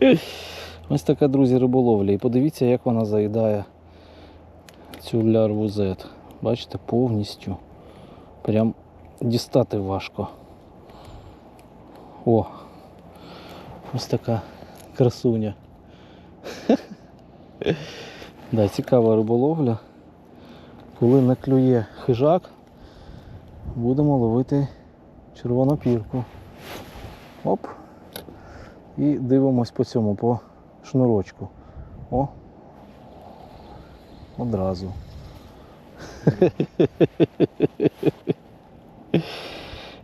Ось така, друзі, риболовля. І подивіться, як вона заїдає цю лярву Z. Бачите, повністю. Прям дістати важко. О! Ось така красуня. Да, цікава риболовля. Коли не клює хижак, будемо ловити червонопірку. Оп. І дивимось по цьому, по шнурочку. О. Одразу.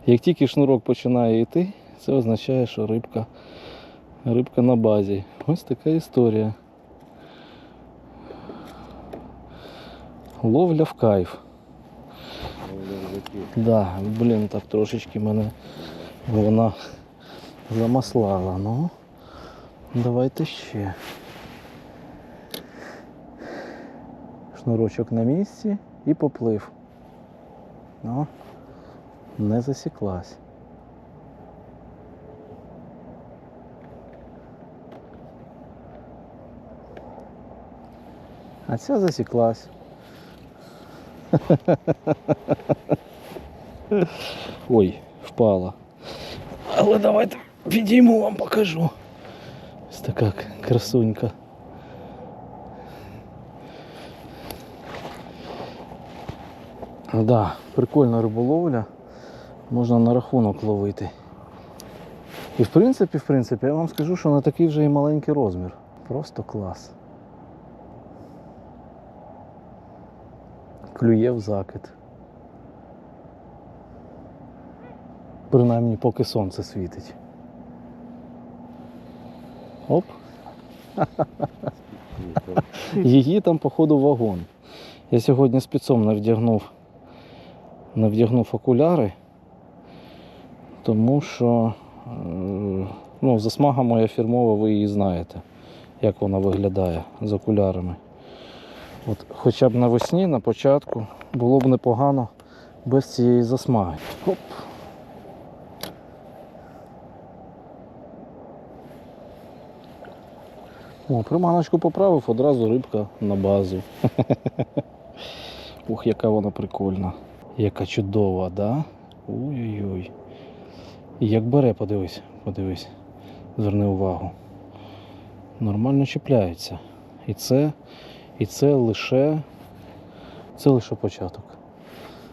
Як тільки шнурок починає йти, це означає, що рибка, рибка на базі. Ось така історія. Ловля в кайф. Да, блін, так трошечки мене вона замаслала. Ну, давайте ще. Шнурочок на місці і поплив. Ну, не засіклась. А ця засіклась. Ой, впала. Але давайте підійму вам покажу. Ось така красунька. Да, прикольна риболовля. Можна на рахунок ловити. І в принципі, в принципі, я вам скажу, що на такий вже і маленький розмір. Просто клас. Клює в закид. Принаймні поки сонце світить. Оп. Її там, походу, вагон. Я сьогодні спецом не вдягнув, не вдягнув окуляри, тому що е, ну, засмага моя фірмова, ви її знаєте, як вона виглядає з окулярами. От хоча б навесні, на початку, було б непогано без цієї засмаги. Оп. О, приманочку поправив, одразу рибка на базу. Ух, яка вона прикольна. Яка чудова, да? Ой-ой-ой. Як бере, подивись, подивись. Зверни увагу. Нормально чіпляється. І це, і це лише. Це лише початок.